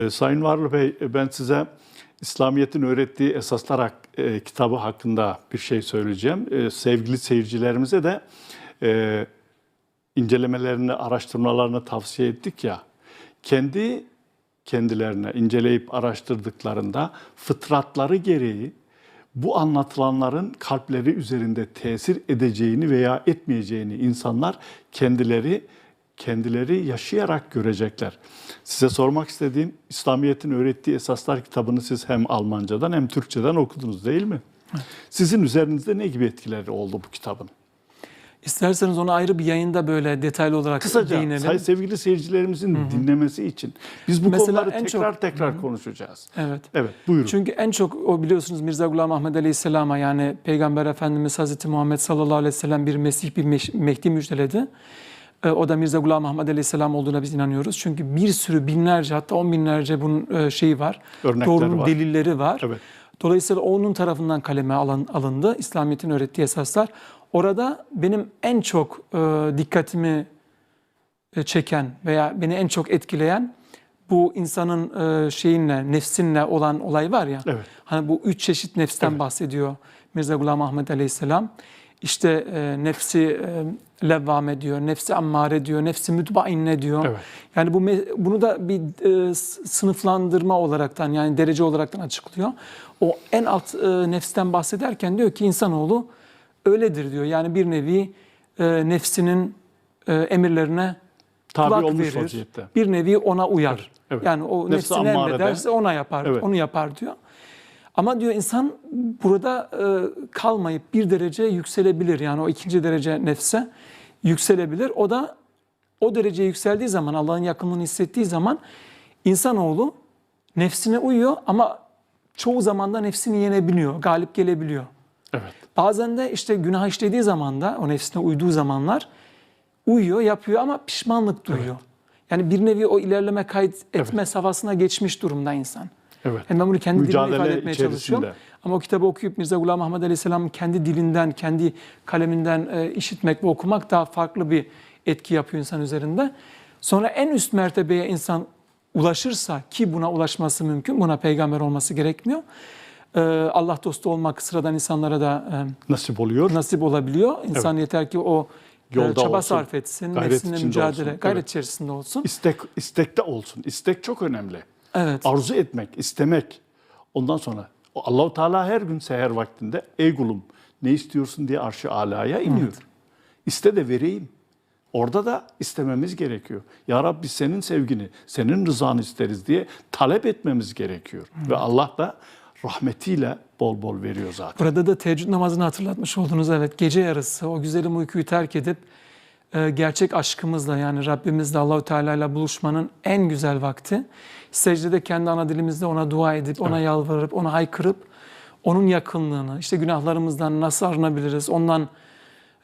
E, Sayın Varlı Bey, e, ben size İslamiyet'in öğrettiği esaslar hak- e, kitabı hakkında bir şey söyleyeceğim. E, sevgili seyircilerimize de e, incelemelerini, araştırmalarını tavsiye ettik ya. Kendi kendilerine inceleyip araştırdıklarında fıtratları gereği bu anlatılanların kalpleri üzerinde tesir edeceğini veya etmeyeceğini insanlar kendileri kendileri yaşayarak görecekler. Size sormak istediğim İslamiyet'in öğrettiği esaslar kitabını siz hem Almancadan hem Türkçeden okudunuz değil mi? Sizin üzerinizde ne gibi etkileri oldu bu kitabın? İsterseniz onu ayrı bir yayında böyle detaylı olarak Kısaca değinelim. say- sevgili seyircilerin dinlemesi için biz bu Mesela konuları en tekrar çok- tekrar konuşacağız. Evet. Evet, buyurun. Çünkü en çok o biliyorsunuz Mirza Gulam Ahmed Aleyhisselam'a yani Peygamber Efendimiz Hazreti Muhammed sallallahu aleyhi ve sellem bir Mesih bir Mehdi müjdeledi. Ee, O da Mirza Gulam Ahmed Aleyhisselam olduğuna biz inanıyoruz. Çünkü bir sürü binlerce hatta on binlerce bunun e, şeyi var. Örnekleri Doğrunun var. delilleri var. Evet. Dolayısıyla onun tarafından kaleme alın, alındı. İslamiyet'in öğrettiği esaslar. Orada benim en çok e, dikkatimi e, çeken veya beni en çok etkileyen bu insanın e, şeyinle, nefsinle olan olay var ya. Evet. Hani bu üç çeşit nefsten Evet. bahsediyor Mirza Gulam Ahmet Aleyhisselam. İşte e, nefsi e, levvame diyor, nefsi ammare diyor, nefsi mütbainne diyor. Evet. Yani bu bunu da bir e, sınıflandırma olaraktan yani derece olaraktan açıklıyor. O en alt e, nefsten bahsederken diyor ki insanoğlu öyledir diyor. Yani bir nevi e, nefsinin e, emirlerine Tabi olmuş verir. vaziyette. Bir nevi ona uyar. Evet, evet. Yani o Nefsi nefsini ammarede. emrederse ona yapar. Evet. Onu yapar diyor. Ama diyor insan burada e, kalmayıp bir derece yükselebilir. Yani o ikinci derece nefse yükselebilir. O da o dereceye yükseldiği zaman Allah'ın yakınlığını hissettiği zaman insanoğlu nefsine uyuyor ama çoğu zaman da nefsini yenebiliyor, galip gelebiliyor. Evet. Bazen de işte günah işlediği zaman da o nefsine uyduğu zamanlar uyuyor, yapıyor ama pişmanlık duyuyor. Yani bir nevi o ilerleme kayıt etme safhasına geçmiş durumda insan. Evet. Yani ben bunu kendi dilimle ifade etmeye çalışıyorum. içerisinde. Ama o kitabı okuyup Mirza Gulam Ahmet Aleyhisselam'ın kendi dilinden, kendi kaleminden e, işitmek ve okumak daha farklı bir etki yapıyor insan üzerinde. Sonra en üst mertebeye insan ulaşırsa ki buna ulaşması mümkün, buna peygamber olması gerekmiyor. E, Allah dostu olmak sıradan insanlara da e, Nasip oluyor. nasip olabiliyor. İnsan yeter ki o Yolda çaba olsun, sarf etsin, gayret mücadele, olsun. gayret Evet. içerisinde olsun. İstek, istekte olsun. İstek çok önemli. Evet. Arzu etmek, istemek. Ondan sonra Allahu Teala her gün seher vaktinde ey kulum ne istiyorsun diye arşı alaya iniyor. İste de vereyim. Orada da istememiz gerekiyor. Ya Rabbi senin sevgini, senin rızanı isteriz diye talep etmemiz gerekiyor. Ve Allah da rahmetiyle bol bol veriyor zaten. Burada da teheccüd namazını hatırlatmış oldunuz. Evet gece yarısı o güzelim uykuyu terk edip gerçek aşkımızla yani Rabbimizle Allahu Teala ile buluşmanın en güzel vakti. Secdede kendi ana dilimizde ona dua edip, ona yalvarıp, ona haykırıp onun yakınlığını, işte günahlarımızdan nasıl arınabiliriz, ondan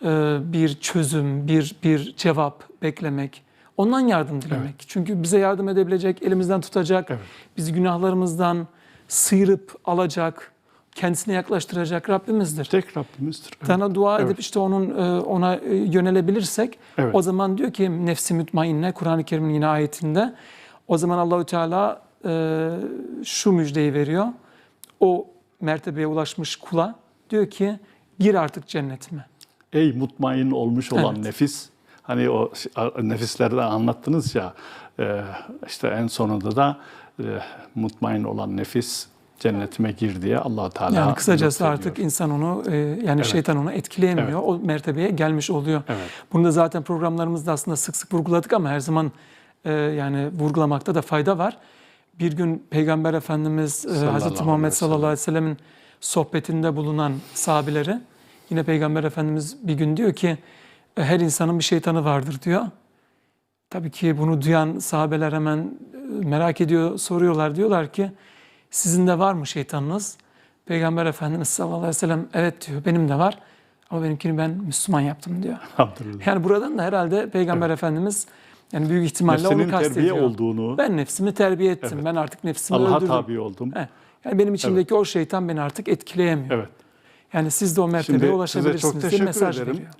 e, bir çözüm, bir bir cevap beklemek, ondan yardım dilemek. Çünkü bize yardım edebilecek, elimizden tutacak, Evet. bizi günahlarımızdan sıyırıp alacak, kendisine yaklaştıracak Rabbimizdir. Tek Rabbimizdir. Evet. Sana dua Evet. edip işte onun e, ona e, yönelebilirsek Evet. o zaman diyor ki nefsi mütmainne Kur'an-ı Kerim'in yine ayetinde o zaman Allahü Teala e, şu müjdeyi veriyor. O mertebeye ulaşmış kula diyor ki gir artık cennetime. Ey mutmain olmuş olan Evet. nefis. Hani o nefislerden anlattınız ya işte en sonunda da mutmain olan nefis cennetime gir diye allah Teala Yani kısacası artık insan onu e, yani şeytan onu etkileyemiyor. Evet. O mertebeye gelmiş oluyor. Evet. Bunu da zaten programlarımızda aslında sık sık vurguladık ama her zaman e, yani vurgulamakta da fayda var. Bir gün Peygamber Efendimiz e, Sallallahu Hazreti Muhammed sallallahu aleyhi ve sellemin sohbetinde bulunan sahabileri yine Peygamber Efendimiz bir gün diyor ki her insanın bir şeytanı vardır diyor. Tabii ki bunu duyan sahabeler hemen merak ediyor, soruyorlar. Diyorlar ki sizin de var mı şeytanınız? Peygamber Efendimiz sallallahu aleyhi ve sellem evet diyor benim de var. Ama benimkini ben Müslüman yaptım diyor. Yani buradan da herhalde Peygamber Efendimiz yani büyük ihtimalle Nefsinin onu terbiye kastediyor. olduğunu, Ben nefsimi terbiye ettim. Evet. Ben artık nefsimi Allah'a öldürdüm. tabi oldum. He. Yani benim içimdeki o şeytan beni artık etkileyemiyor. Evet. Yani siz de o mertebeye Şimdi size ulaşabilirsiniz çok diye teşekkür mesaj ederim. veriyor.